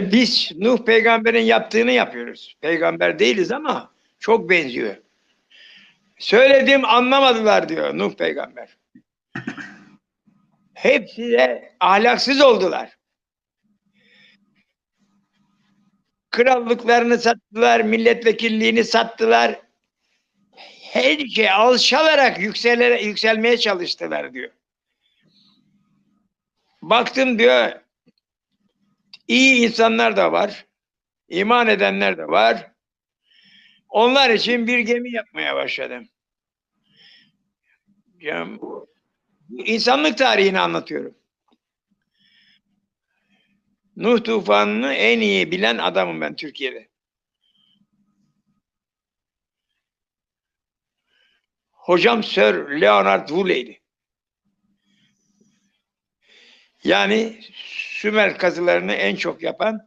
Biz Nuh peygamberin yaptığını yapıyoruz. Peygamber değiliz ama çok benziyor. Söyledim anlamadılar diyor Nuh peygamber. Hepsi de ahlaksız oldular. Krallıklarını sattılar, milletvekilliğini sattılar. Her şey alçalarak yükselerek, yükselmeye çalıştılar diyor. Baktım diyor iyi insanlar da var. iman edenler de var. Onlar için bir gemi yapmaya başladım. İnsanlık tarihini anlatıyorum. Nuh tufanını en iyi bilen adamım ben Türkiye'de. Hocam Sir Leonard Woolley'di. Yani Sümer kazılarını en çok yapan